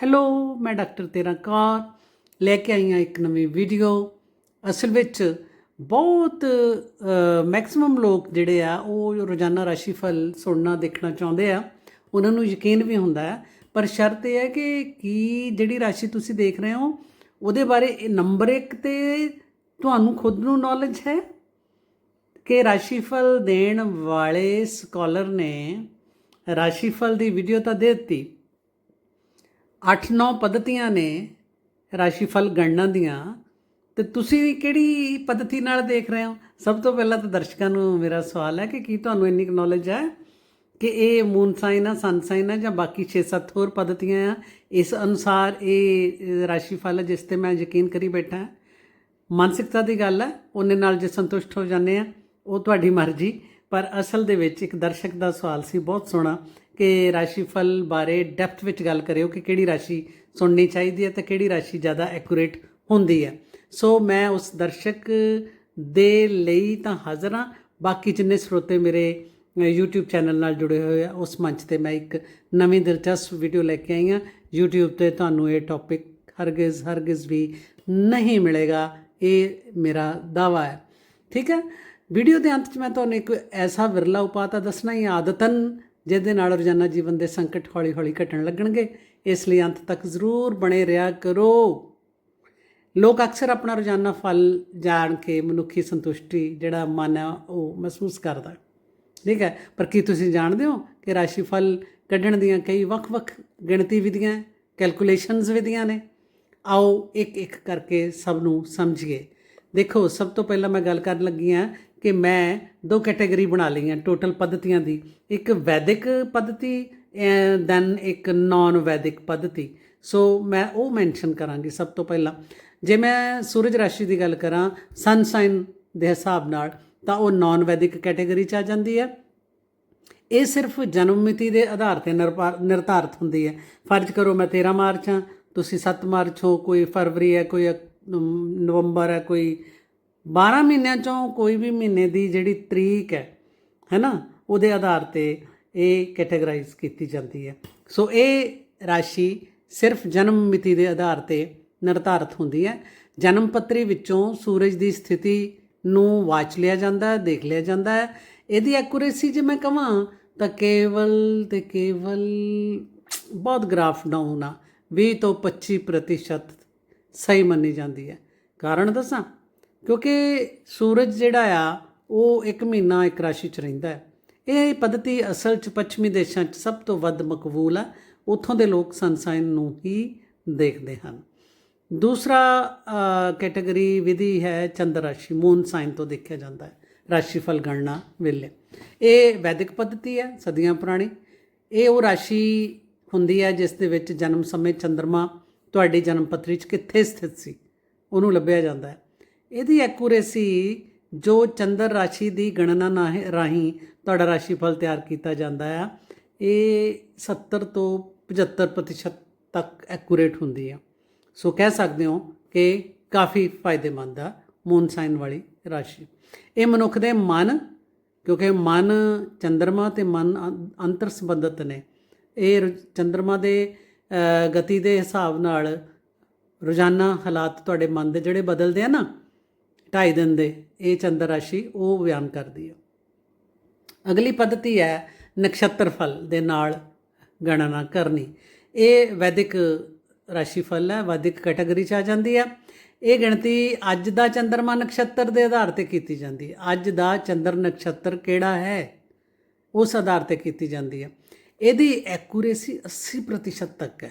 Hello ਮੈਂ doctor ਤੇਰਾ ਕੌਰ। ਲੈ ਕੇ ਆਈ ਹਾਂ ਇੱਕ ਨਵੀਂ ਵੀਡੀਓ ਅਸਲ ਵਿੱਚ ਬਹੁਤ ਮੈਕਸਿਮਮ ਲੋਕ ਜਿਹੜੇ ਆ, ਉਹ ਰੋਜ਼ਾਨਾ ਰਾਸ਼ੀਫਲ ਸੁਣਨਾ, ਦੇਖਣਾ ਚਾਹੁੰਦੇ ਆ। ਉਹਨਾਂ ਨੂੰ ਯਕੀਨ ਵੀ ਹੁੰਦਾ ਹੈ। ਪਰ ਸ਼ਰਤ ਇਹ ਹੈ ਕਿ ਕੀ ਜਿਹੜੀ ਰਾਸ਼ੀ ਤੁਸੀਂ ਦੇਖ ਰਹੇ ਹੋ, ਉਹਦੇ ਬਾਰੇ ਨੰਬਰ 1 ਤੇ ਤੁਹਾਨੂੰ ਖੁਦ ਨੂੰ ਨੌਲੇਜ ਹੈ ਕਿ ਰਾਸ਼ੀਫਲ ਦੇਣ ਵਾਲੇ ਸਕਾਲਰ ਨੇ ਰਾਸ਼ੀਫਲ ਦੀ ਵੀਡੀਓ ਤਾਂ ਦੇ ਦਿੱਤੀ। 8-9 ਪद्धਤੀਆਂ ਨੇ ਰਾਸ਼ੀ ਫਲ ਗਣਨਾ ਦੀਆਂ। ਤੇ ਤੁਸੀਂ ਕਿਹੜੀ ਪद्धਤੀ ਨਾਲ ਦੇਖ ਰਹੇ ਹੋ? ਸਭ ਤੋਂ ਪਹਿਲਾਂ ਤਾਂ ਦਰਸ਼ਕਾਂ ਨੂੰ ਮੇਰਾ ਸਵਾਲ ਹੈ ਕਿ ਕੀ ਤੁਹਾਨੂੰ ਇੰਨੀ ਨੌਲੇਜ ਹੈ ਕਿ ਇਹ ਮੂਨ ਸਾਈਨ ਆ ਸਨ ਸਾਈਨ ਆ ਜਾਂ ਬਾਕੀ 6-7 ਹੋਰ ਪद्धਤੀਆਂ ਆ? ਇਸ ਅਨੁਸਾਰ ਇਹ ਰਾਸ਼ੀ ਫਲ ਜਿਸ ਤੇ ਮੈਂ ਯਕੀਨ ਕਰੀ ਬੈਠਾ ਮਾਨਸਿਕਤਾ ਦੀ ਗੱਲ ਹੈ ਉਹਨੇ ਨਾਲ ਜੇ ਸੰਤੁਸ਼ਟ ਹੋ ਜਾਂਦੇ ਆ, ਉਹ ਤੁਹਾਡੀ ਮਰਜ਼ੀ। ਪਰ ਅਸਲ ਦੇ ਵਿੱਚ ਇੱਕ ਦਰਸ਼ਕ ਦਾ ਸਵਾਲ ਸੀ, ਬਹੁਤ ਸੋਹਣਾ। ਕਿ ਰਾਸ਼ੀਫਲ ਬਾਰੇ ਡੈਪਥ ਵਿੱਚ ਗੱਲ ਕਰਿਓ ਕਿ ਕਿਹੜੀ ਰਾਸ਼ੀ ਸੁਣਨੀ ਚਾਹੀਦੀ ਹੈ ਤੇ ਕਿਹੜੀ ਰਾਸ਼ੀ ਜ਼ਿਆਦਾ ਐਕੂਰੇਟ ਹੁੰਦੀ ਹੈ। ਸੋ ਮੈਂ ਉਸ ਦਰਸ਼ਕ ਦੇ ਲਈ ਤਾਂ ਹਾਜ਼ਰ ਹਾਂ। ਬਾਕੀ ਜਿੰਨੇ ਸਰੋਤੇ ਮੇਰੇ ਅ, YouTube ਚੈਨਲ ਨਾਲ ਜੁੜੇ ਹੋਏ ਆ ਉਸ ਮੰਚ ਤੇ ਮੈਂ ਇੱਕ ਨਵੀਂ ਦਿਲਚਸਪ ਵੀਡੀਓ ਲੈ ਕੇ ਆਈ ਹਾਂ। YouTube ਤੇ ਤੁਹਾਨੂੰ ਇਹ ਟੌਪਿਕ ਹਰਗਿਜ਼ ਹਰਗਿਜ਼ ਵੀ ਨਹੀਂ ਮਿਲੇਗਾ ਇਹ ਮੇਰਾ ਦਾਵਾ ਹੈ। ਠੀਕ ਹੈ? ਵੀਡੀਓ ਦੇ ਅੰਤ 'ਚ ਮੈਂ ਤੁਹਾਨੂੰ ਇੱਕ ਐਸਾ ਵਿਰਲਾ ਉਪਾਅ ਤਾਂ ਦੱਸਣਾ ਹੀ ਆਦਤਨ ਜਿਹਦੇ ਨਾਲ ਰੋਜ਼ਾਨਾ ਜੀਵਨ ਦੇ ਸੰਕਟ ਹੌਲੀ-ਹੌਲੀ ਘਟਣ ਲੱਗਣਗੇ, ਇਸ ਲਈ ਅੰਤ ਤੱਕ ਜ਼ਰੂਰ ਬਣੇ ਰਿਹਾ ਕਰੋ। ਲੋਕ ਅਕਸਰ ਆਪਣਾ ਰੋਜ਼ਾਨਾ ਫਲ ਜਾਣ ਕੇ ਮਨੁੱਖੀ ਸੰਤੁਸ਼ਟੀ, ਜਿਹੜਾ ਮਨ ਹੈ ਉਹ ਮਹਿਸੂਸ ਕਰਦਾ। ਠੀਕ ਹੈ, ਪਰ ਕੀ ਤੁਸੀਂ ਜਾਣਦੇ ਹੋ ਕਿ ਰਾਸ਼ੀ ਫਲ ਕੱਢਣ ਦੀਆਂ ਕਈ ਵੱਖ-ਵੱਖ ਗਿਣਤੀ ਵਿਧੀਆਂ, ਕੈਲਕੂਲੇਸ਼ਨਸ ਵਿਧੀਆਂ ਨੇ? ਆਓ ਇੱਕ ਇੱਕ ਕਰਕੇ ਸਭ ਨੂੰ ਸਮਝੀਏ। ਦੇਖੋ, ਸਭ ਤੋਂ ਪਹਿਲਾਂ ਮੈਂ ਗੱਲ ਕਰਨ ਲੱਗੀ ਹਾਂ ਕਿ ਮੈਂ ਦੋ ਕੈਟਾਗਰੀ ਬਣਾ ਲਈਆਂ ਟੋਟਲ ਪੱਧਤੀਆਂ ਦੀ। ਇੱਕ ਵੈਦਿਕ ਪद्धਤੀ ਦੈਨ ਇੱਕ ਨਾਨ ਵੈਦਿਕ ਪੱਧਤੀ। ਸੋ ਮੈਂ ਉਹ ਮੈਂਸ਼ਨ ਕਰਾਂਗੀ ਸਭ ਤੋਂ ਪਹਿਲਾਂ। ਜੇ ਮੈਂ ਸੂਰਜ ਰਾਸ਼ੀ ਦੀ ਗੱਲ ਕਰਾਂ ਸਨ ਸਾਈਨ ਦੇ ਹਿਸਾਬ ਨਾਲ, ਤਾਂ ਉਹ ਨਾਨ ਵੈਦਿਕ ਕੈਟਾਗਰੀ ਚ ਆ ਜਾਂਦੀ ਹੈ। ਇਹ ਸਿਰਫ ਜਨਮ ਮਿਤੀ ਦੇ ਆਧਾਰ ਤੇ ਨਿਰਧਾਰਤ ਹੁੰਦੀ ਹੈ। ਫਰਜ਼ ਕਰੋ ਮੈਂ 13 ਮਾਰਚ ਹਾਂ, ਤੁਸੀਂ 7 ਮਾਰਚ ਹੋ, ਕੋਈ ਫਰਵਰੀ ਹੈ, ਕੋਈ ਨਵੰਬਰ ਹੈ, ਕੋਈ 12 ਮਹੀਨਿਆਂ ਚੋਂ ਕੋਈ ਵੀ ਮਹੀਨੇ ਦੀ ਜਿਹੜੀ ਤਰੀਕ ਹੈ, ਹੈਨਾ, ਉਹਦੇ ਆਧਾਰ ਤੇ ਇਹ ਕੈਟਾਗਰਾਈਜ਼ ਕੀਤੀ ਜਾਂਦੀ ਹੈ। ਸੋ ਇਹ ਰਾਸ਼ੀ ਸਿਰਫ ਜਨਮ ਮਿਤੀ ਦੇ ਆਧਾਰ ਤੇ ਨਿਰਧਾਰਤ ਹੁੰਦੀ ਹੈ। ਜਨਮ ਪੱਤਰੀ ਵਿੱਚੋਂ ਸੂਰਜ ਦੀ ਸਥਿਤੀ ਨੂੰ ਵਾਚ ਲਿਆ ਜਾਂਦਾ ਹੈ, ਦੇਖ ਲਿਆ ਜਾਂਦਾ ਹੈ। ਇਹਦੀ ਐਕੂਰੇਸੀ ਜੇ ਮੈਂ ਕਹਾਂ ਤਾਂ ਕੇਵਲ ਤੇ ਕੇਵਲ ਬਹੁਤ ਗ੍ਰਾਫ ਡਾਊਨ ਆ 20 ਤੋਂ 25% ਪ੍ਰਤੀਸ਼ਤ ਸਹੀ ਮੰਨੀ ਜਾਂਦੀ ਹੈ। ਕਾਰਨ ਦੱਸਾਂ? ਕਿਉਂਕਿ ਸੂਰਜ ਜਿਹੜਾ ਆ, ਉਹ ਇੱਕ ਮਹੀਨਾ, ਇੱਕ ਰਾਸ਼ੀ 'ਚ ਰਹਿੰਦਾ ਹੈ। ਇਹ ਪद्धਤੀ ਅਸਲ 'ਚ ਪੱਛਮੀ ਦੇਸ਼ਾਂ 'ਚ ਸਭ ਤੋਂ ਵੱਧ ਮਕਬੂਲ ਆ। ਉੱਥੋਂ ਦੇ ਲੋਕ ਸੰਸਾਇਨ ਨੂੰ ਹੀ ਦੇਖਦੇ ਹਨ। ਦੂਸਰਾ ਕੈਟਾਗਰੀ ਵਿਧੀ ਹੈ ਚੰਦਰ ਰਾਸ਼ੀ, ਮੂਨ ਸਾਈਨ ਤੋਂ ਦੇਖਿਆ ਜਾਂਦਾ ਹੈ, ਰਾਸ਼ੀਫਲ ਗਣਨਾ ਵੇਲੇ। ਇਹ ਵੈਦਿਕ ਪੱਧਤੀ ਹੈ, ਸਦੀਆਂ ਪੁਰਾਣੀ। ਇਹ ਉਹ ਰਾਸ਼ੀ ਹੁੰਦੀ ਹੈ ਜਿਸ ਦੇ ਵਿੱਚ ਜਨਮ ਸਮੇਂ ਚੰਦਰਮਾ ਤੁਹਾਡੀ ਜਨਮ ਪੱਤਰੀ 'ਚ ਕਿੱਥੇ ਸਥਿਤ ਸੀ, ਉਹਨੂੰ ਲੱਭਿਆ ਜਾਂਦਾ ਹੈ। ਇਹਦੀ ਐਕੂਰੇਸੀ ਜੋ ਚੰਦਰ ਰਾਸ਼ੀ ਦੀ ਗਣਨਾ ਨਾ- ਰਾਹੀਂ ਤੁਹਾਡਾ ਰਾਸ਼ੀਫਲ ਤਿਆਰ ਕੀਤਾ ਜਾਂਦਾ ਆ, ਇਹ 70 ਤੋਂ 75% ਤੱਕ ਐਕੂਰੇਟ ਹੁੰਦੀ ਆ। ਸੋ ਕਹਿ ਸਕਦੇ ਹੋ ਕਿ ਕਾਫੀ ਫਾਇਦੇਮੰਦ ਆ ਮੂਨ ਸਾਈਨ ਵਾਲੀ ਰਾਸ਼ੀ। ਇਹ ਮਨੁੱਖ ਦੇ ਮਨ, ਕਿਉਂਕਿ ਮਨ ਚੰ드ਰਮਾ ਤੇ ਮਨ ਅੰਤਰ ਸੰਬੰਧਿਤ ਨੇ। ਇਹ ਰ- ਚੰ드ਰਮਾ ਦੇ ਗਤੀ ਦੇ ਹਿਸਾਬ ਨਾਲ ਰੋਜ਼ਾਨਾ ਹਾਲਾਤ ਤੁਹਾਡੇ ਮਨ ਦੇ ਜਿਹੜੇ ਬਦਲਦੇ ਆ ਨਾ ਢਾਈ ਦਿਨ ਦੇ ਇਹ ਚੰਦਰ ਰਾਸ਼ੀ ਉਹ ਬਿਆਨ ਕਰਦੀ ਹੈ ਅਗਲੀ ਪद्धਤੀ ਹੈ ਨਕਸ਼ਤਰ ਫਲ ਦੇ ਨਾਲ ਗਣਨਾ ਕਰਨੀ। ਇਹ ਵੈਦਿਕ ਰਾਸ਼ੀ ਫਲ ਹੈ, ਵੈਦਿਕ ਕੈਟਾਗਰੀ ਚ ਆ ਜਾਂਦੀ ਹੈ ਇਹ ਗਿਣਤੀ ਅੱਜ ਦਾ ਚੰਦਰਮਾ ਨਕਸ਼ਤਰ ਦੇ ਆਧਾਰ ਤੇ ਕੀਤੀ ਜਾਂਦੀ ਹੈ ਅੱਜ ਦਾ ਚੰਦਰ ਨਕਸ਼ਤਰ ਕਿਹੜਾ ਹੈ, ਉਸ ਆਧਾਰ ਤੇ ਕੀਤੀ ਜਾਂਦੀ ਹੈ ਇਹਦੀ ਐਕੂਰੇਸੀ 80% ਤੱਕ ਹੈ।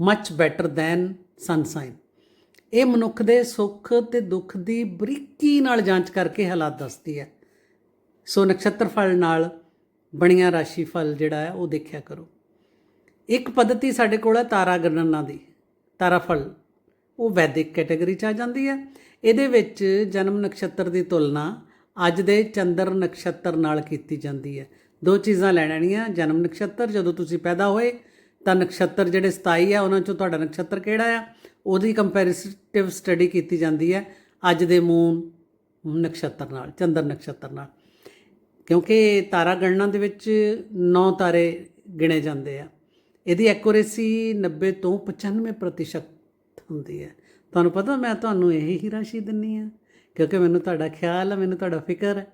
ਮੱਚ ਬੈਟਰ ਦੈਨ ਸਨਸਾਈਨ ਇਹ ਮਨੁੱਖ ਦੇ ਸੁੱਖ ਤੇ ਦੁੱਖ ਦੀ ਬਰੀਕੀ ਨਾਲ ਜਾਂਚ ਕਰਕੇ ਹਾਲਾਤ ਦੱਸਦੀ ਹੈ। ਸੋ ਨਕਸ਼ਤਰ ਫਲ ਨਾਲ ਬਣੀਆਂ ਰਾਸ਼ੀ ਫਲ ਜਿਹੜਾ ਹੈ, ਉਹ ਦੇਖਿਆ ਕਰੋ। ਇੱਕ ਪद्धਤੀ ਸਾਡੇ ਕੋਲ ਹੈ ਤਾਰਾ ਗਣਨਾ ਦੀ। ਤਾਰਾ ਫਲ, ਉਹ ਵੈਦਿਕ ਕੈਟਾਗਰੀ ਚ ਆ ਜਾਂਦੀ ਹੈ। ਇਹਦੇ ਵਿੱਚ ਜਨਮ ਨਕਸ਼ਤਰ ਦੀ ਤੁਲਨਾ ਅੱਜ ਦੇ ਚੰਦਰ ਨਕਸ਼ਤਰ ਨਾਲ ਕੀਤੀ ਜਾਂਦੀ ਹੈ। ਦੋ ਚੀਜ਼ਾਂ ਲੈਣੀਆਂ ਜਨਮ ਨਕਸ਼ਤਰ ਜਦੋਂ ਤੁਸੀਂ ਪੈਦਾ ਹੋਏ ਤਾਂ ਨਕਸ਼ਤਰ ਜਿਹੜੇ 27 ਆ, ਉਹਨਾਂ ਚੋਂ ਤੁਹਾਡਾ ਨਕਸ਼ਤਰ ਕਿਹੜਾ ਆ? ਉਹਦੀ ਕੰਪੈਰੀਟਿਵ ਸਟੱਡੀ ਕੀਤੀ ਜਾਂਦੀ ਹੈ ਅੱਜ ਦੇ ਮੂਨ ਨਕਸ਼ਤਰ ਨਾਲ, ਚੰਦਰ ਨਕਸ਼ਤਰ ਨਾਲ। ਕਿਉਂਕਿ ਤਾਰਾ ਗਣਨਾ ਦੇ ਵਿੱਚ 9 ਤਾਰੇ ਗਿਣੇ ਜਾਂਦੇ ਆ। ਇਹਦੀ ਐਕੂਰੇਸੀ 90 ਤੋਂ 95% ਹੁੰਦੀ ਹੈ। ਤੁਹਾਨੂੰ ਪਤਾ ਮੈਂ ਤੁਹਾਨੂੰ ਇਹੀ ਹੀ ਰਾਸ਼ੀ ਦਿੰਨੀ ਆ, ਕਿਉਂਕਿ ਮੈਨੂੰ ਤੁਹਾਡਾ ਖਿਆਲ ਹੈ ਮੈਨੂੰ ਤੁਹਾਡਾ ਫਿਕਰ ਹੈ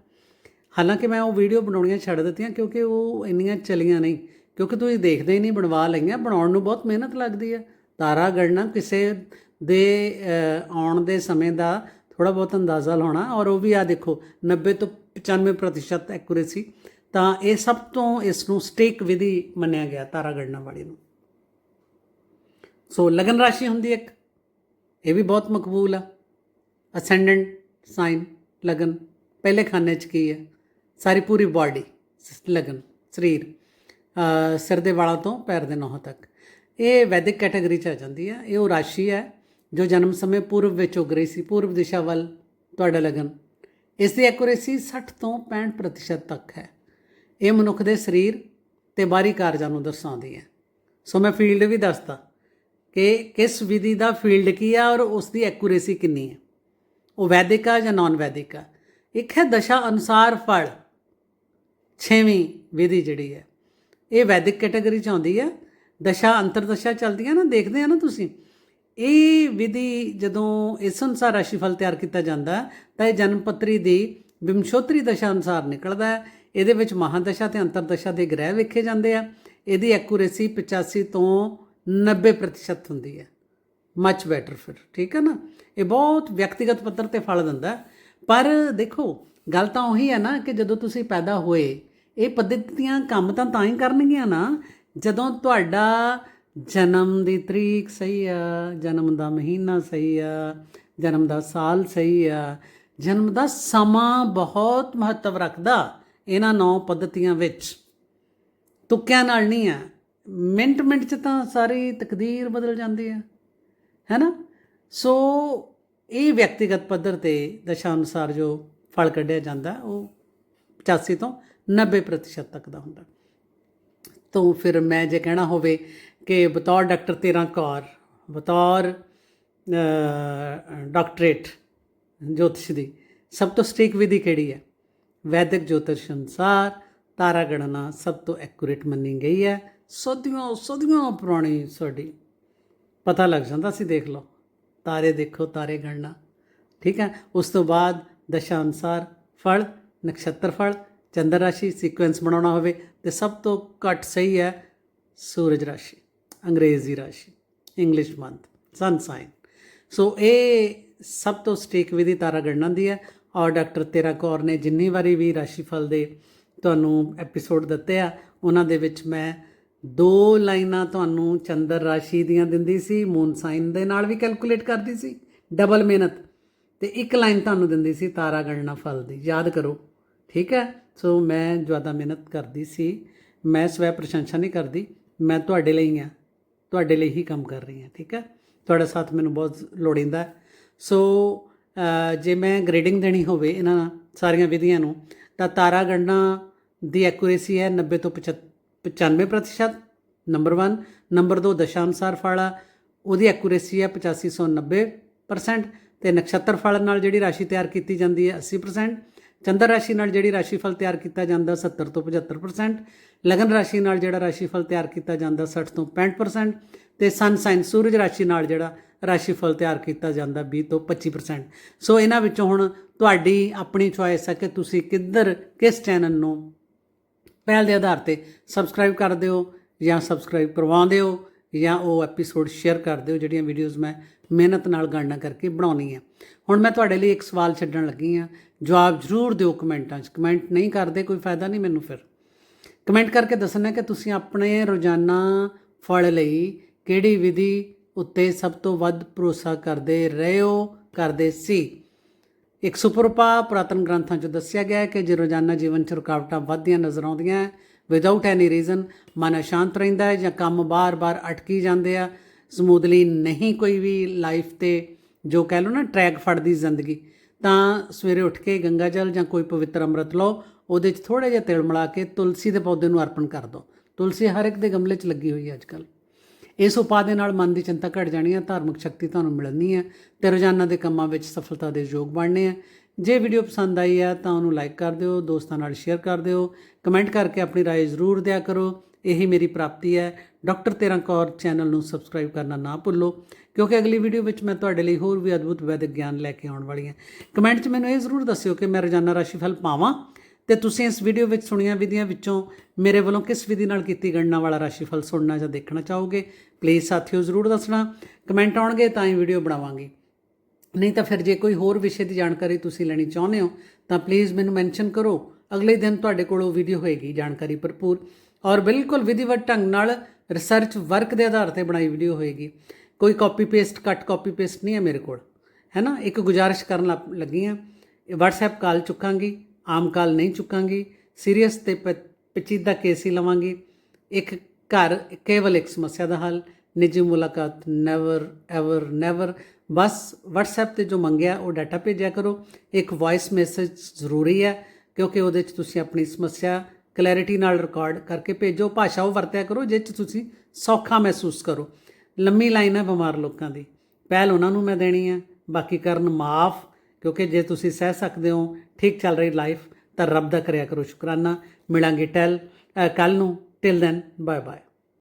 ਹਾਲਾਂਕਿ ਮੈਂ ਉਹ ਵੀਡੀਓ ਬਣਾਉਣੀਆਂ ਛੱਡ ਦਿੱਤੀਆਂ ਕਿਉਂਕਿ ਉਹ ਇੰਨੀਆਂ ਚਲੀਆਂ ਨਹੀਂ। ਕਿਉਂਕਿ ਤੁਸੀਂ ਦੇਖਦੇ ਹੀ ਨਹੀਂ, ਬਣਵਾ ਲਈਆਂ, ਬਣਾਉਣ ਨੂੰ ਬਹੁਤ ਮਿਹਨਤ ਲੱਗਦੀ ਹੈ। ਤਾਰਾ ਗੜਨਾ ਕਿਸੇ ਦੇ ਆਉਣ ਦੇ ਸਮੇਂ ਦਾ ਥੋੜਾ ਬਹੁਤ ਅੰਦਾਜ਼ਾ ਲਾਉਣਾ ਔਰ ਉਹ ਵੀ ਆ ਦੇਖੋ 90 ਤੋਂ 95% ਐਕੂਰੇਸੀ। ਤਾਂ ਇਹ ਸਭ ਤੋਂ ਇਸ ਨੂੰ ਸਟੇਕ ਵਿਧੀ ਮੰਨਿਆ ਗਿਆ, ਤਾਰਾ ਗੜਨਾ ਵਾਲੀ ਨੂੰ। ਸੋ ਲਗਨ ਰਾਸ਼ੀ ਹੁੰਦੀ ਇੱਕ, ਇਹ ਵੀ ਬਹੁਤ ਮਕਬੂਲ ਆ। ਅਸੈਂਡੈਂਟ ਸਾਈਨ ਲਗਨ। ਪਹਿਲੇ ਖਾਨੇ ਚ ਕੀ ਹੈ? ਸਾਰੀ ਪੂਰੀ ਬਾਡੀ ਲਗਨ, ਸਰੀਰ। ਸਿਰ ਦੇ ਵਾਲਾਂ ਤੋਂ ਪੈਰ ਦੇ ਨਹੁੰ ਤੱਕ। ਇਹ ਵੈਦਿਕ ਕੈਟਾਗਰੀ ਚ ਆ ਜਾਂਦੀ ਹੈ ਇਹ ਉਹ ਰਾਸ਼ੀ ਹੈ ਜੋ ਜਨਮ ਸਮੇਂ ਪੂਰਬ ਵਿੱਚ ਉਗ ਰਹੀ ਸੀ। ਪੂਰਬ ਦਿਸ਼ਾ ਵੱਲ ਤੁਹਾਡਾ ਲਗਨ। ਇਸ ਦੀ ਐਕੂਰੇਸੀ 60 ਤੋਂ 65% ਤੱਕ ਹੈ। ਇਹ ਮਨੁੱਖ ਦੇ ਸਰੀਰ ਤੇ ਬਾਹਰੀ ਕਾਰਜਾਂ ਨੂੰ ਦਰਸਾਉਂਦੀ ਹੈ। ਸੋ ਮੈਂ ਫੀਲਡ ਵੀ ਦੱਸਦਾ ਕਿ ਕਿਸ ਵਿਧੀ ਦਾ ਫੀਲਡ ਕੀ ਆ ਔਰ ਉਸ ਦੀ ਐਕੂਰੇਸੀ ਕਿੰਨੀ ਹੈ। ਉਹ ਵੈਦਿਕ ਆ ਜਾਂ ਨਾਨ ਵੈਦਿਕ ਆ? ਇੱਕ ਹੈ ਦਸ਼ਾ ਅਨੁਸਾਰ ਫਲ। ਛੇਵੀਂ ਵਿਧੀ ਜਿਹੜੀ ਹੈ। ਇਹ ਵੈਦਿਕ ਕੈਟਾਗਰੀ ਚ ਆਉਂਦੀ ਆ। ਦਸ਼ਾ, ਅੰਤਰਦਸ਼ਾ ਚੱਲਦੀਆਂ ਨਾ, ਦੇਖਦੇ ਆ ਨਾ ਤੁਸੀਂ। ਇਹ ਵਿਧੀ ਜਦੋਂ ਇਸ ਅਨੁਸਾਰ ਰਾਸ਼ੀਫਲ ਤਿਆਰ ਕੀਤਾ ਜਾਂਦਾ, ਤਾਂ ਇਹ ਜਨਮ ਪੱਤਰੀ ਦੀ ਵਿਮਸ਼ੋਤਰੀ ਦਸ਼ਾ ਅਨੁਸਾਰ ਨਿਕਲਦਾ ਹੈ। ਇਹਦੇ ਵਿੱਚ ਮਹਾਦਸ਼ਾ ਤੇ ਅੰਤਰਦਸ਼ਾ ਦੇ ਗ੍ਰਹਿ ਵੇਖੇ ਜਾਂਦੇ ਆ। ਇਹਦੀ ਐਕੂਰੇਸੀ 85 ਤੋਂ 90% ਹੁੰਦੀ ਹੈ। ਮੱਚ ਬੈਟਰ ਫਿਰ, ਠੀਕ ਹੈ ਨਾ? ਇਹ ਬਹੁਤ ਵਿਅਕਤੀਗਤ ਪੱਧਰ ਤੇ ਫਲ ਦਿੰਦਾ। ਪਰ ਦੇਖੋ, ਗੱਲ ਤਾਂ ਉਹੀ ਹੈ ਨਾ ਕਿ ਜਦੋਂ ਤੁਸੀਂ ਪੈਦਾ ਹੋਏ ਇਹ ਪੱਧਤੀਆਂ ਕੰਮ ਤਾਂ ਤਾਂ ਹੀ ਕਰਨਗੀਆਂ ਨਾ, ਜਦੋਂ ਤੁਹਾਡਾ ਜਨਮ ਦੀ ਤਰੀਕ ਸਹੀ ਆ, ਜਨਮ ਦਾ ਮਹੀਨਾ ਸਹੀ ਆ, ਜਨਮ ਦਾ ਸਾਲ ਸਹੀ ਆ, ਜਨਮ ਦਾ ਸਮਾਂ ਬਹੁਤ ਮਹੱਤਵ ਰੱਖਦਾ ਇਹਨਾਂ ਨੌ ਪੱਧਤੀਆਂ ਵਿੱਚ। ਤੁੱਕਿਆਂ ਨਾਲ ਨਹੀਂ ਆ, ਮਿੰਟ ਮਿੰਟ 'ਚ ਤਾਂ ਸਾਰੀ ਤਕਦੀਰ ਬਦਲ ਜਾਂਦੀ ਆ ਹੈਨਾ ਸੋ ਇਹ ਵਿਅਕਤੀਗਤ ਪੱਧਰ ਤੇ ਦਸ਼ਾ ਅਨੁਸਾਰ ਜੋ ਫਲ ਕੱਢਿਆ ਜਾਂਦਾ, ਉਹ 85 ਤੋਂ 90% ਤੱਕ ਦਾ ਹੁੰਦਾ। ਤੋਂ ਫਿਰ ਮੈਂ ਜੇ ਕਹਿਣਾ ਹੋਵੇ ਕਿ ਬਤੌਰ ਡਾਕਟਰ ਤੇਰਾ ਕੌਰ ਬਤੌਰ ਡਾਕਟਰੇਟ ਜੋਤਿਸ਼ ਦੀ ਸਭ ਤੋਂ ਸਟੀਕ ਵਿਧੀ ਕਿਹੜੀ ਹੈ? ਵੈਦਿਕ ਜੋਤਿਸ਼ ਅਨੁਸਾਰ ਤਾਰਾ ਗਣਨਾ ਸਭ ਤੋਂ ਐਕੂਰੇਟ ਮੰਨੀ ਗਈ ਹੈ। ਸਦੀਆਂ ਸਦੀਆਂ ਪੁਰਾਣੀ ਸਾਡੀ। ਪਤਾ ਲੱਗ ਜਾਂਦਾ ਸੀ, ਦੇਖ ਲਓ। ਤਾਰੇ ਦੇਖੋ, ਤਾਰੇ ਗਣਨਾ। ਠੀਕ ਹੈ? ਉਸ ਤੋਂ ਬਾਅਦ ਦਸ਼ਾ ਅਨੁਸਾਰ ਫਲ, ਨਕਸ਼ਤਰ ਫਲ ਚੰਦਰ ਰਾਸ਼ੀ ਸੀਕੁਐਂਸ ਬਣਾਉਣਾ ਹੋਵੇ ਤੇ ਸਭ ਤੋਂ ਘੱਟ ਸਹੀ ਹੈ ਸੂਰਜ ਰਾਸ਼ੀ, ਅੰਗਰੇਜ਼ੀ ਰਾਸ਼ੀ English month sun sign so ਇਹ ਸਭ ਤੋਂ ਸਟੀਕ ਵਿਧੀ ਤਾਰਾ ਗਣਨਾ ਦੀ ਹੈ ਔਰ ਡਾਕਟਰ ਤੇਰਾ ਕੌਰ ਨੇ ਜਿੰਨੀ ਵਾਰੀ ਵੀ ਰਾਸ਼ੀਫਲ ਦੇ ਤੁਹਾਨੂੰ ਐਪੀਸੋਡ ਦਿੱਤੇ ਆ, ਉਹਨਾਂ ਦੇ ਵਿੱਚ ਮੈਂ ਦੋ ਲਾਈਨਾਂ ਤੁਹਾਨੂੰ ਚੰਦਰ ਰਾਸ਼ੀ ਦੀਆਂ ਦਿੰਦੀ ਸੀ ਮੂਨ ਸਾਈਨ ਦੇ ਨਾਲ ਵੀ ਕੈਲਕੂਲੇਟ ਕਰਦੀ ਸੀ ਡਬਲ ਮਿਹਨਤ, ਤੇ ਇੱਕ ਲਾਈਨ ਤੁਹਾਨੂੰ ਦਿੰਦੀ ਸੀ ਤਾਰਾ ਗਣਨਾ ਫਲ ਦੀ, ਯਾਦ ਕਰੋ। ਠੀਕ ਹੈ? ਸੋ ਮੈਂ ਜ਼ਿਆਦਾ ਮਿਹਨਤ ਕਰਦੀ ਸੀ। ਮੈਂ ਸਵੈ ਪ੍ਰਸ਼ੰਸਾ ਨਹੀਂ ਕਰਦੀ। ਮੈਂ ਤੁਹਾਡੇ ਲਈ ਹਾਂ ਤੁਹਾਡੇ ਲਈ ਹੀ ਕੰਮ ਕਰ ਰਹੀ ਹਾਂ। ਠੀਕ ਹੈ? ਤੁਹਾਡਾ ਸਾਥ ਮੈਨੂੰ ਬਹੁਤ ਲੋੜੀਂਦਾ ਸੋ ਜੇ ਮੈਂ ਗ੍ਰੇਡਿੰਗ ਦੇਣੀ ਹੋਵੇ ਇਹਨਾਂ ਸਾਰੀਆਂ ਵਿਧੀਆਂ ਨੂੰ, ਤਾਂ ਤਾਰਾ ਗਣਨਾ ਦੀ ਐਕੂਰੇਸੀ ਹੈ 90 ਤੋਂ 95% ਨੰਬਰ 1 ਨੰਬਰ 2 ਦਸ਼ਾਨੁਸਾਰ ਫਾਲਾ। ਉਹਦੀ ਐਕੂਰੇਸੀ ਹੈ 8590% ਤੇ ਨਕਸ਼ਤਰ ਫਲ ਨਾਲ ਜਿਹੜੀ ਰਾਸ਼ੀ ਤਿਆਰ ਕੀਤੀ ਜਾਂਦੀ ਹੈ 80% ਚੰਦਰ ਰਾਸ਼ੀ ਨਾਲ ਜਿਹੜੀ ਰਾਸ਼ੀਫਲ ਤਿਆਰ ਕੀਤਾ ਜਾਂਦਾ 70 ਤੋਂ 75% ਲਗਨ ਰਾਸ਼ੀ ਨਾਲ ਜਿਹੜਾ ਰਾਸ਼ੀਫਲ ਤਿਆਰ ਕੀਤਾ ਜਾਂਦਾ 60 ਤੋਂ 65% ਤੇ ਸਨ ਸਾਈਨ ਸੂਰਜ ਰਾਸ਼ੀ ਨਾਲ ਜਿਹੜਾ ਰਾਸ਼ੀਫਲ ਤਿਆਰ ਕੀਤਾ ਜਾਂਦਾ 20 ਤੋਂ 25% ਸੋ ਇਹਨਾਂ ਵਿੱਚੋਂ ਹੁਣ ਤੁਹਾਡੀ ਆਪਣੀ ਚੁਆਇਸ ਹੈ ਕਿ ਤੁਸੀਂ ਕਿੱਧਰ, ਕਿਸ ਚੈਨਲ ਨੂੰ ਪਹਿਲ ਦੇ ਆਧਾਰ ਤੇ ਸਬਸਕ੍ਰਾਈਬ ਕਰ ਦਿਓ ਜਾਂ ਸਬਸਕ੍ਰਾਈਬ ਕਰਵਾਉਂਦੇ ਹੋ ਜਾਂ ਉਹ ਐਪੀਸੋਡ ਸ਼ੇਅਰ ਕਰ ਦਿਓ ਜਿਹੜੀਆਂ ਵੀਡੀਓਜ਼ ਮੈਂ ਮਿਹਨਤ ਨਾਲ ਗਣਨਾ ਕਰਕੇ ਬਣਾਉਣੀ ਆ। ਹੁਣ ਮੈਂ ਤੁਹਾਡੇ ਲਈ ਇੱਕ ਸਵਾਲ ਛੱਡਣ ਲੱਗੀ ਆ। ਜਵਾਬ ਜ਼ਰੂਰ ਦਿਓ ਕਮੈਂਟਾਂ 'ਚ। ਕਮੈਂਟ ਨਹੀਂ ਕਰਦੇ, ਕੋਈ ਫਾਇਦਾ ਨਹੀਂ ਮੈਨੂੰ ਫਿਰ। ਕਮੈਂਟ ਕਰਕੇ ਦੱਸਣਾ ਕਿ ਤੁਸੀਂ ਆਪਣੇ ਰੋਜ਼ਾਨਾ ਫਲ ਲਈ ਕਿਹੜੀ ਵਿਧੀ ਉੱਤੇ ਸਭ ਤੋਂ ਵੱਧ ਭਰੋਸਾ ਕਰਦੇ ਰਹੇ ਹੋ, ਕਰਦੇ ਸੀ? ਇੱਕ ਸੁਪਰਪਾ ਪੁਰਾਤਨ ਗ੍ਰੰਥਾਂ 'ਚ ਦੱਸਿਆ ਗਿਆ ਹੈ ਕਿ ਜੇ ਰੋਜ਼ਾਨਾ ਜੀਵਨ 'ਚ ਰੁਕਾਵਟਾਂ ਵੱਧਦੀਆਂ ਨਜ਼ਰ ਆਉਂਦੀਆਂ ਵਿਦਆਊਟ ਐਨੀ ਰੀਜ਼ਨ ਮਨ ਅਸ਼ਾਂਤ ਰਹਿੰਦਾ ਹੈ ਜਾਂ ਕੰਮ ਬਾਰ-ਬਾਰ ਅਟਕੀ ਜਾਂਦੇ ਆ ਸਮੂਦਲੀ ਨਹੀਂ ਕੋਈ ਵੀ ਲਾਈਫ ਤੇ ਜੋ ਕਹਿ ਲਓ ਨਾ ਟਰੈਕ ਫੜਦੀ ਜ਼ਿੰਦਗੀ ਤਾਂ ਸਵੇਰੇ ਉੱਠ ਕੇ ਗੰਗਾ ਜਲ ਜਾਂ ਕੋਈ ਪਵਿੱਤਰ ਅੰਮ੍ਰਿਤ ਲਓ ਉਹਦੇ 'ਚ ਥੋੜਾ ਜਿਹਾ ਤੇਲ ਮਿਲਾ ਕੇ ਤੁਲਸੀ ਦੇ ਪੌਦੇ ਨੂੰ ਅਰਪਣ ਕਰ ਦਿਓ ਤੁਲਸੀ ਹਰ ਇੱਕ ਦੇ ਗਮਲੇ 'ਚ ਲੱਗੀ ਹੋਈ ਹੈ ਅੱਜਕੱਲ ਇਸ ਉਪਾਅ ਦੇ ਨਾਲ ਮਨ ਦੀ ਚਿੰਤਾ ਘਟ ਜਾਣੀ ਹੈ ਧਾਰਮਿਕ ਸ਼ਕਤੀ ਤੁਹਾਨੂੰ ਮਿਲਣੀ ਹੈ ਤੇ ਰੋਜ਼ਾਨਾ ਦੇ ਕੰਮਾਂ ਵਿੱਚ ਸਫਲਤਾ ਦੇ ਯੋਗ ਬਣਨੇ ਆ ਜੇ ਵੀਡੀਓ ਪਸੰਦ ਆਈ ਹੈ ਤਾਂ ਉਹਨੂੰ ਲਾਈਕ ਕਰ ਦਿਓ ਦੋਸਤਾਂ ਨਾਲ ਸ਼ੇਅਰ ਕਰ ਦਿਓ ਕਮੈਂਟ ਕਰਕੇ ਆਪਣੀ رائے ਜ਼ਰੂਰ ਦਿਆ ਕਰੋ ਇਹੀ ਮੇਰੀ ਪ੍ਰਾਪਤੀ ਹੈ। ਡਾਕਟਰ ਤੇਰਾ ਕੌਰ ਚੈਨਲ ਨੂੰ ਸਬਸਕ੍ਰਾਈਬ ਕਰਨਾ ਨਾ ਭੁੱਲੋ, ਕਿਉਂਕਿ ਅਗਲੀ ਵੀਡੀਓ ਵਿੱਚ ਮੈਂ ਤੁਹਾਡੇ ਲਈ ਹੋਰ ਵੀ ਅਦਭੁਤ ਵੈਦਿਕ ਗਿਆਨ ਲੈ ਕੇ ਆਉਣ ਵਾਲੀ ਹਾਂ। ਕਮੈਂਟ 'ਚ ਮੈਨੂੰ ਇਹ ਜ਼ਰੂਰ ਦੱਸਿਓ ਕਿ ਮੈਂ ਰੋਜ਼ਾਨਾ ਰਾਸ਼ੀਫਲ ਪਾਵਾਂ ਤੇ ਤੁਸੀਂ ਇਸ ਵੀਡੀਓ ਵਿੱਚ ਸੁਣੀਆਂ ਵਿਧੀਆਂ ਵਿੱਚੋਂ ਮੇਰੇ ਵੱਲੋਂ ਕਿਸ ਵਿਧੀ ਨਾਲ ਕੀਤੀ ਗਣਨਾ ਵਾਲਾ ਰਾਸ਼ੀਫਲ ਸੁਣਨਾ ਜਾਂ ਦੇਖਣਾ ਚਾਹੋਗੇ ਪਲੀਜ਼ ਸਾਥੀਓ ਜ਼ਰੂਰ ਦੱਸਣਾ। ਕਮੈਂਟ ਆਉਣਗੇ ਤਾਂ ਹੀ ਵੀਡੀਓ ਬਣਾਵਾਂਗੀ। ਨਹੀਂ ਤਾਂ ਫਿਰ ਜੇ ਕੋਈ ਹੋਰ ਵਿਸ਼ੇ ਦੀ ਜਾਣਕਾਰੀ ਤੁਸੀਂ ਲੈਣੀ ਚਾਹੁੰਦੇ ਹੋ ਤਾਂ ਪਲੀਜ਼ ਮੈਨੂੰ ਮੈਂਸ਼ਨ ਕਰੋ। ਅਗਲੇ ਦਿਨ ਤੁਹਾਡੇ ਕੋਲ ਉਹ ਵੀਡੀਓ ਹੋਏਗੀ ਜਾਣਕਾਰੀ ਭਰਪੂਰ। ਔਰ ਬਿਲਕੁਲ ਵਿਧੀਵਤ ਢੰਗ ਨਾਲ ਰਿਸਰਚ ਵਰਕ ਦੇ ਆਧਾਰ ਤੇ ਬਣਾਈ ਵੀਡੀਓ ਹੋਏਗੀ। ਕੋਈ copy paste cut copy paste ਨਹੀਂ ਹੈ ਮੇਰੇ ਕੋਲ। ਹੈ ਨਾ? ਇੱਕ ਗੁਜ਼ਾਰਿਸ਼ ਕਰਨ ਲੱਗ- ਲੱਗੀ ਹਾਂ WhatsApp ਕਾਲ ਚੁੱਕਾਂਗੀ, ਆਮ ਕਾਲ ਨਹੀਂ ਚੁੱਕਾਂਗੀ। ਸੀਰੀਅਸ ਤੇ ਪ- ਪੇਚੀਦਾ ਕੇਸ ਹੀ ਲਵਾਂਗੀ। ਇੱਕ ਘਰ ਕੇਵਲ ਇੱਕ ਸਮੱਸਿਆ ਦਾ ਹੱਲ। ਨਿੱਜੀ ਮੁਲਾਕਾਤ ਨੈਵਰ ਐਵਰ ਨੈਵਰ ਬਸ WhatsApp ਤੇ ਜੋ ਮੰਗਿਆ, ਉਹ ਡਾਟਾ ਭੇਜਿਆ ਕਰੋ। ਇੱਕ ਵੌਇਸ ਮੈਸੇਜ ਜ਼ਰੂਰੀ ਹੈ, ਕਿਉਂਕਿ ਉਹਦੇ 'ਚ ਤੁਸੀਂ ਆਪਣੀ ਸਮੱਸਿਆ ਕਲੈਰਿਟੀ ਨਾਲ ਰਿਕਾਰਡ ਕਰਕੇ ਭੇਜੋ, ਭਾਸ਼ਾ ਉਹ ਵਰਤਿਆ ਕਰੋ ਜਿਸ 'ਚ ਤੁਸੀਂ ਸੌਖਾ ਮਹਿਸੂਸ ਕਰੋ। ਲੰਮੀ ਲਾਈਨ ਹੈ ਬਿਮਾਰ ਲੋਕਾਂ ਦੀ। ਪਹਿਲ ਉਹਨਾਂ ਨੂੰ ਮੈਂ ਦੇਣੀ ਹੈ, ਬਾਕੀ ਕਰਨ ਮਾਫ, ਕਿਉਂਕਿ ਜੇ ਤੁਸੀਂ ਸਹਿ ਸਕਦੇ ਹੋ, ਠੀਕ ਚੱਲ ਰਹੀ ਲਾਈਫ ਤਾਂ ਰੱਬ ਦਾ ਕਰਿਆ ਕਰੋ ਸ਼ੁਕਰਾਨਾ। ਮਿਲਾਂਗੇ ਟੈਲ ਕੱਲ ਨੂੰ ਟਿਲ ਦੈਨ ਬਾਏ ਬਾਏ